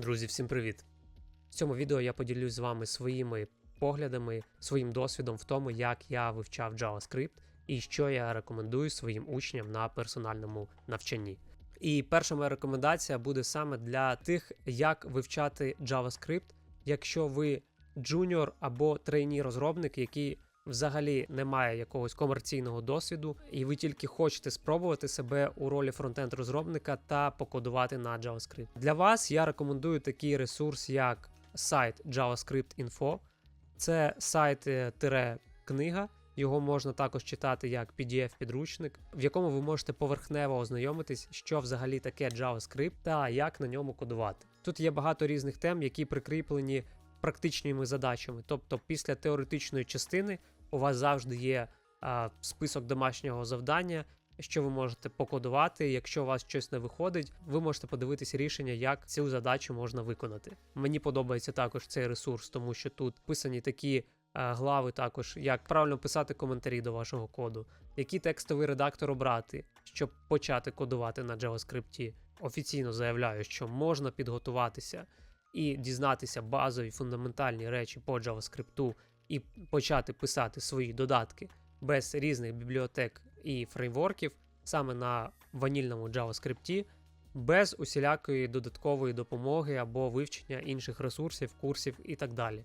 Друзі, всім привіт! В цьому відео я поділюсь з вами своїми поглядами, своїм досвідом в тому, як я вивчав JavaScript і що я рекомендую своїм учням на персональному навчанні. І перша моя рекомендація буде саме для тих, як вивчати JavaScript, якщо ви джуніор або трейні розробник, який взагалі не має якогось комерційного досвіду, і ви тільки хочете спробувати себе у ролі фронтенд розробника та покодувати на JavaScript. Для вас я рекомендую такий ресурс, як сайт JavaScript Info. Це сайт е, книга. Його можна також читати як PDF-підручник, в якому ви можете поверхнево ознайомитись, що взагалі таке JavaScript та як на ньому кодувати. Тут є багато різних тем, які прикріплені практичними задачами. Тобто, після теоретичної частини у вас завжди є а, список домашнього завдання, що ви можете покодувати. Якщо у вас щось не виходить, ви можете подивитися рішення, як цю задачу можна виконати. Мені подобається також цей ресурс, тому що тут писані такі. Глави також, як правильно писати коментарі до вашого коду, який текстовий редактор обрати, щоб почати кодувати на JavaScript. Офіційно заявляю, що можна підготуватися і дізнатися базові фундаментальні речі по JavaScript і почати писати свої додатки без різних бібліотек і фреймворків саме на ванільному JavaScript, без усілякої додаткової допомоги або вивчення інших ресурсів, курсів і так далі.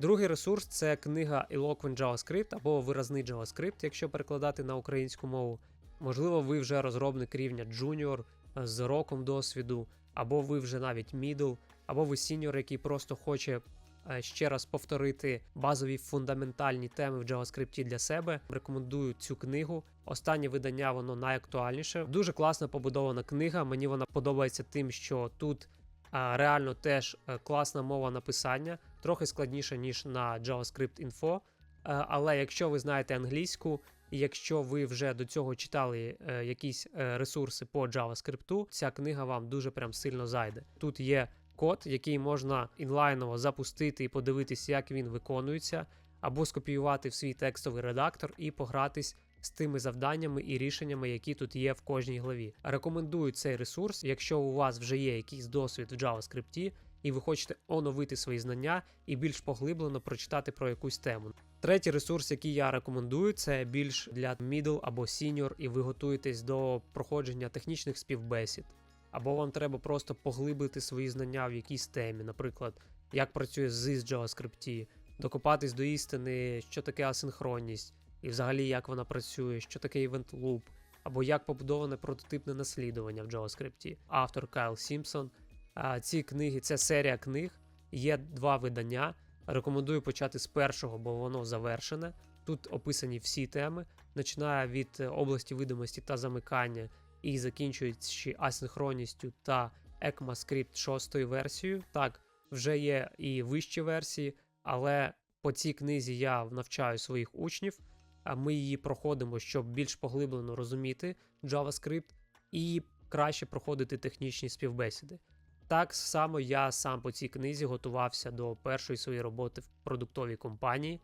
Другий ресурс це книга Eloquent JavaScript або виразний JavaScript, якщо перекладати на українську мову. Можливо, ви вже розробник рівня Junior з роком досвіду, або ви вже навіть middle, або ви сіньор, який просто хоче ще раз повторити базові фундаментальні теми в JavaScript для себе. Рекомендую цю книгу. Останнє видання воно найактуальніше. Дуже класно побудована книга. Мені вона подобається тим, що тут реально теж е, класна мова написання, трохи складніше ніж на JavaScript Info. Е, Але якщо ви знаєте англійську, і якщо ви вже до цього читали е, якісь е, ресурси по JavaScript, ця книга вам дуже прям сильно зайде. Тут є код, який можна інлайново запустити і подивитися, як він виконується, або скопіювати в свій текстовий редактор і погратись з тими завданнями і рішеннями, які тут є в кожній главі. Рекомендую цей ресурс, якщо у вас вже є якийсь досвід в JavaScript, і ви хочете оновити свої знання і більш поглиблено прочитати про якусь тему. Третій ресурс, який я рекомендую, це більш для middle або senior, і ви готуєтесь до проходження технічних співбесід. Або вам треба просто поглибити свої знання в якійсь темі, наприклад, як працює ZIS JavaScript, докопатись до істини, що таке асинхронність, і взагалі як вона працює, що таке event loop, або як побудоване прототипне наслідування в JavaScript. Автор Кайл Сімпсон. Ці книги, це серія книг, є два видання. Рекомендую почати з першого, бо воно завершене. Тут описані всі теми, починає від е, області видимості та замикання і закінчуючи асинхронністю та ECMAScript 6 версією. Так, вже є і вищі версії, але по цій книзі я навчаю своїх учнів. А ми її проходимо, щоб більш поглиблено розуміти JavaScript і краще проходити технічні співбесіди. Так само я сам по цій книзі готувався до першої своєї роботи в продуктовій компанії,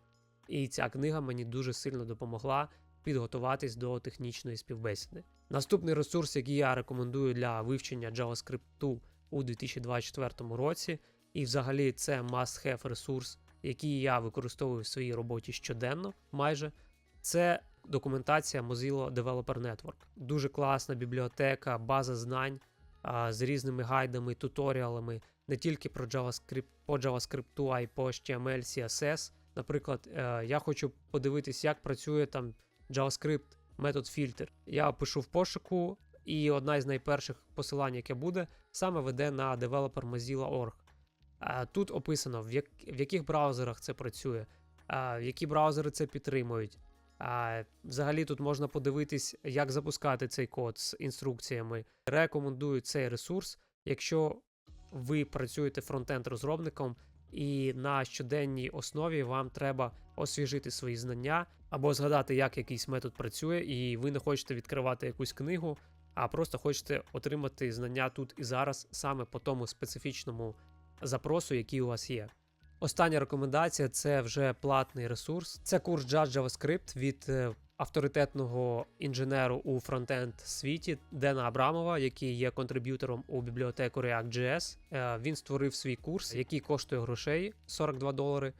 і ця книга мені дуже сильно допомогла підготуватись до технічної співбесіди. Наступний ресурс, який я рекомендую для вивчення JavaScript у 2024 році, і взагалі це must-have ресурс, який я використовую в своїй роботі щоденно, майже це документація Mozilla Developer Network. Дуже класна бібліотека, база знань а, з різними гайдами, туторіалами не тільки про JavaScript, по JavaScript, а й по HTML, CSS. Наприклад, е, я хочу подивитись, як працює там JavaScript метод фільтр. Я пишу в пошуку, і одна із найперших посилань, яке буде, саме веде на developer Mozilla.org. Тут описано, в, як, в яких браузерах це працює, які браузери це підтримують. А, Взагалі тут можна подивитись, як запускати цей код з інструкціями. Рекомендую цей ресурс, якщо ви працюєте фронтенд-розробником, і на щоденній основі вам треба освіжити свої знання або згадати, як якийсь метод працює, і ви не хочете відкривати якусь книгу, а просто хочете отримати знання тут і зараз саме по тому специфічному запросу, який у вас є. Остання рекомендація це вже платний ресурс. Це курс Just JavaScript від е, авторитетного інженеру у фронтенд світі Дена Абрамова, який є контриб'ютором у бібліотеку React.js. Е, Він створив свій курс, який коштує грошей 42 долари.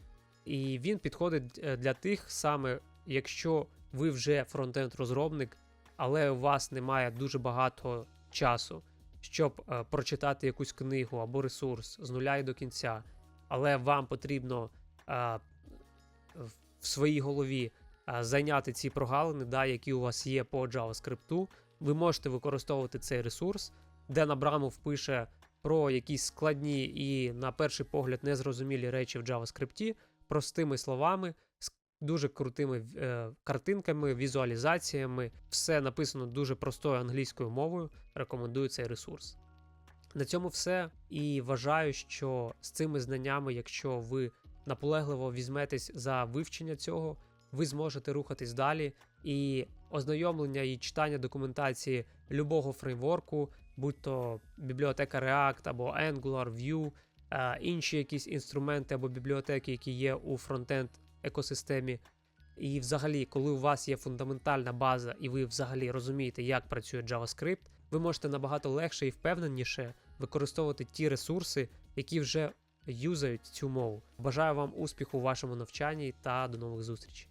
І він підходить е, для тих саме, якщо ви вже фронтенд-розробник, але у вас немає дуже багато часу, щоб е, прочитати якусь книгу або ресурс з нуля і до кінця, але вам потрібно в своїй голові зайняти ці прогалини, да, які у вас є по JavaScript, ви можете використовувати цей ресурс, де Абрамов пише про якісь складні і, на перший погляд, незрозумілі речі в JavaScript простими словами, з дуже крутими е, картинками, візуалізаціями. Все написано дуже простою англійською мовою. Рекомендую цей ресурс. На цьому все. І вважаю, що з цими знаннями, якщо ви наполегливо візьметесь за вивчення цього, ви зможете рухатись далі. І ознайомлення і читання документації любого фреймворку, будь то бібліотека React або Angular, Vue, е, інші якісь інструменти або бібліотеки, які є у фронтенд екосистемі. І взагалі, коли у вас є фундаментальна база, і ви взагалі розумієте, як працює JavaScript, ви можете набагато легше і впевненіше використовувати ті ресурси, які вже юзають цю мову. Бажаю вам успіху у вашому навчанні та до нових зустрічей.